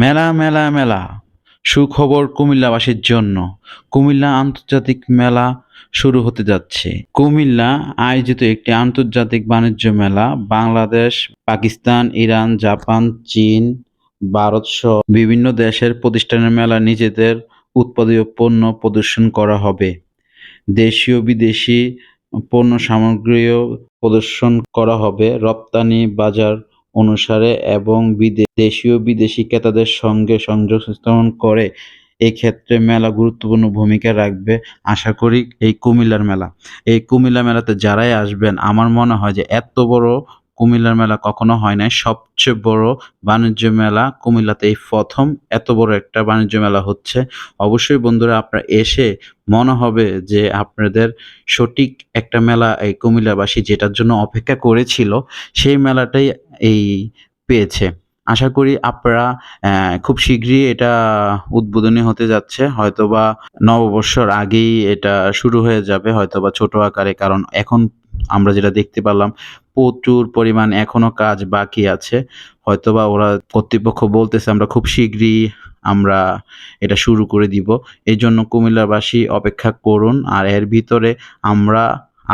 মেলা মেলা মেলা। সুখবর কুমিল্লাবাসীর জন্য কুমিল্লা আন্তর্জাতিক মেলা শুরু হতে যাচ্ছে। কুমিল্লা আয়োজিত একটি আন্তর্জাতিক বাণিজ্য মেলা বাংলাদেশ, পাকিস্তান, ইরান, জাপান, চীন, ভারত সহ বিভিন্ন দেশের প্রতিষ্ঠানের মেলা নিজেদের উৎপাদিত পণ্য প্রদর্শন করা হবে। দেশীয়, বিদেশি পণ্য সামগ্রীও প্রদর্শন করা হবে। রপ্তানি বাজার অনুসারে এবং দেশীয় বিদেশি ক্রেতাদের সঙ্গে সংযোগ স্থাপন করে এক্ষেত্রে মেলা গুরুত্বপূর্ণ ভূমিকা রাখবে। আশা করি এই কুমিল্লার মেলা। এই কুমিল্লা মেলাতে যারাই আসবেন, আমার মনে হয় যে এত বড় কুমিল্লার মেলা কখনো হয় নাই। সবচেয়ে বড় বাণিজ্য মেলা কুমিল্লাতে এই প্রথম। এত বড় একটা বাণিজ্য মেলা হচ্ছে। অবশ্যই বন্ধুরা, আপনারা এসে মনে হবে যে আপনাদের সঠিক একটা মেলা এই কুমিল্লাবাসী যেটার জন্য অপেক্ষা করেছিল, সেই মেলাটাই এই পেয়েছে। আশা করি আপনারা খুব শীঘ্রই এটা উদ্বোধনী হতে যাচ্ছে। হয়তোবা নববর্ষর আগেই এটা শুরু হয়ে যাবে, হয়তোবা ছোট আকারে, কারণ এখন আমরা যেটা দেখতে পারলাম প্রচুর পরিমাণ এখনও কাজ বাকি আছে। হয়তোবা ওরা কর্তৃপক্ষ বলতেছে, আমরা খুব শীঘ্রই আমরা এটা শুরু করে দিব। এই জন্য কুমিল্লাবাসী অপেক্ষা করুন, আর এর ভিতরে আমরা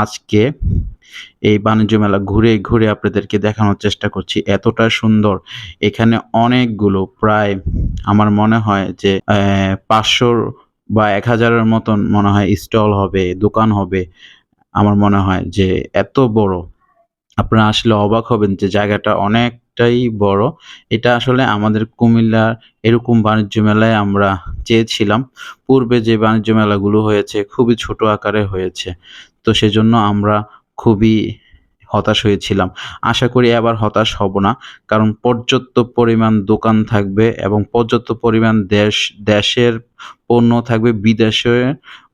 আজকে এই বাণিজ্য মেলা ঘুরে ঘুরে আপনাদেরকে দেখানোর চেষ্টা করছি। এতটা সুন্দর। এখানে অনেকগুলো, প্রায় আমার মনে হয় যে পাঁচশোর বা এক হাজারের মতন মনে হয় স্টল হবে, দোকান হবে। আমার মনে হয় যে এত বড়। আপনারা আসলে অবাক হবেন যে জায়গাটা অনেকটাই বড়। এটা আসলে আমাদের কুমিল্লার এরকম বাণিজ্য মেলায় আমরা চেয়েছিলাম। পূর্বে যে বাণিজ্য মেলাগুলো হয়েছে খুবই ছোট আকারে হয়েছে। তো সেজন্য আমরা খুবই হতাশ হয়েছিলাম। আশা করি এবার হতাশ হব না, কারণ পর্যাপ্ত পরিমাণ দোকান থাকবে এবং পর্যাপ্ত পরিমাণ দেশ, দেশের পণ্য থাকবে, বিদেশে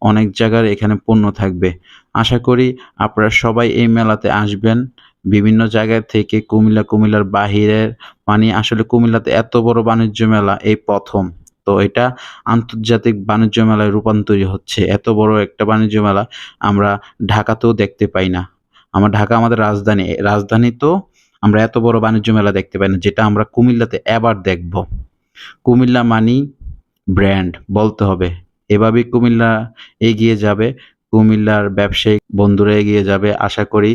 অনেক জায়গার এখানে পণ্য থাকবে। আশা করি আপনারা সবাই এই মেলাতে আসবেন। বিভিন্ন জায়গা থেকে কুমিল্লা, কুমিল্লার বাহিরের মানে আসলে কুমিল্লাতে এত বড় বাণিজ্য মেলা, এই প্রথম। তো এটা আন্তর্জাতিক বাণিজ্য মেলায় রূপান্তরী হচ্ছে। এত বড় একটা বাণিজ্য মেলা আমরা ঢাকাতেও দেখতে পাই না। আমার ঢাকা আমাদের রাজধানী রাজধানী তো আমরা এত বড় বাণিজ্য মেলা দেখতে পাই না, যেটা আমরা কুমিল্লাতে এবার দেখব। কুমিল্লা মানি ব্র্যান্ড, বলতে হবে। এভাবেই কুমিল্লা এগিয়ে যাবে, কুমিল্লার ব্যবসায়িক বন্ধুরা এগিয়ে যাবে। আশা করি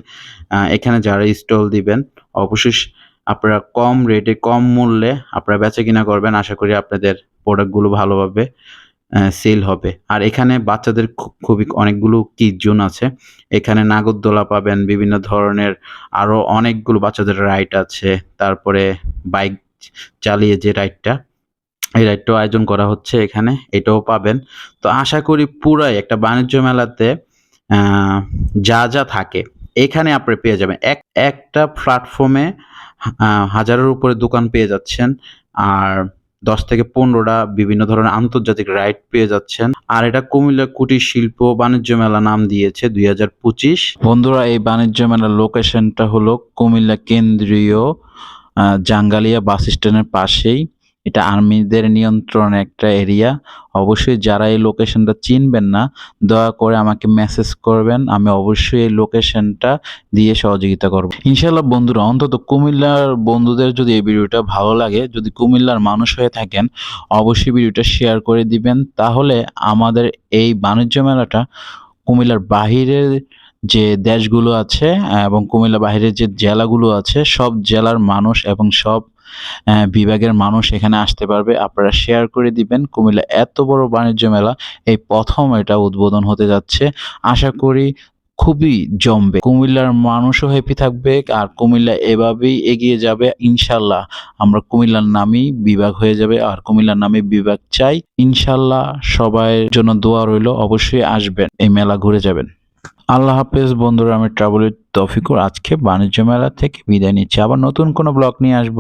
এখানে যারা স্টল দিবেন অবশ্যই আপনারা কম রেটে কম মূল্যে আপনারা বেচা কিনা করবেন। আশা করি আপনাদের প্রোডাক্টগুলো ভালোভাবে সেল হবে। আর এখানে বাচ্চাদের খুবই অনেকগুলো কি জোন আছে। এখানে নাগরদোলা পাবেন, বিভিন্ন ধরনের আরও অনেকগুলো বাচ্চাদের রাইড আছে। তারপরে বাইক চালিয়ে যে রাইডটা এই রাইডটাও আয়োজন করা হচ্ছে এখানে, এটাও পাবেন। তো আশা করি পুরাই একটা বাণিজ্য মেলাতে যা যা থাকে, এখানে আপনি পেয়ে যাবেন। এক, একটা প্ল্যাটফর্মে হাজারের উপরে দোকান পেয়ে যাচ্ছেন। আর দশ থেকে পনেরোটা বিভিন্ন ধরনের আন্তর্জাতিক রাইড পেয়ে যাচ্ছেন। আর এটা কুমিল্লা কুটির শিল্প বাণিজ্য মেলা নাম দিয়েছে দুই হাজার পঁচিশ। বন্ধুরা, এই বাণিজ্য মেলার লোকেশনটা হলো কুমিল্লা কেন্দ্রীয় জাঙ্গালিয়া বাস স্ট্যান্ডের পাশেই। এটা আর্মিদের নিয়ন্ত্রণ একটা এরিয়া। অবশ্যই যারা এই লোকেশনটা চিনবেন না, দয়া করে আমাকে মেসেজ করবেন, আমি অবশ্যই এই লোকেশনটা দিয়ে সহযোগিতা করব। ইনশাল্লাহ বন্ধুরা, অন্তত কুমিল্লার বন্ধুদের যদি এই ভিডিওটা ভালো লাগে, যদি কুমিল্লার মানুষ হয়ে থাকেন, অবশ্যই ভিডিওটা শেয়ার করে দিবেন। তাহলে আমাদের এই বাণিজ্য মেলাটা কুমিল্লার বাহিরের যে দেশগুলো আছে, এবং কুমিল্লা বাহিরের যে জেলাগুলো আছে, সব জেলার মানুষ এবং সব বিভাগের মানুষ এখানে আসতে পারবে। আপনারা শেয়ার করে দিবেন। কুমিল্লা এত বড় বাণিজ্য মেলা, এই প্রথম এটা উদ্বোধন হতে যাচ্ছে। আশা করি খুবই জমবে। কুমিল্লার মানুষও হ্যাপি থাকবে আর কুমিল্লা এভাবেই এগিয়ে যাবে, ইনশাল্লাহ। আমরা কুমিল্লার নামই বিভাগ হয়ে যাবে আর কুমিল্লার নামে বিভাগ চাই। ইনশাল্লাহ সবাই জন্য দোয়া রইল। অবশ্যই আসবেন। এই মেলা ঘুরে যাবেন। আল্লাহ হাফেজ, বন্ধুরা, আমি ট্রাভেলের তফিকুর আজকে বাণিজ্য মেলা থেকে বিদায় নিচ্ছি। আবার নতুন কোনো ব্লগ নিয়ে আসব।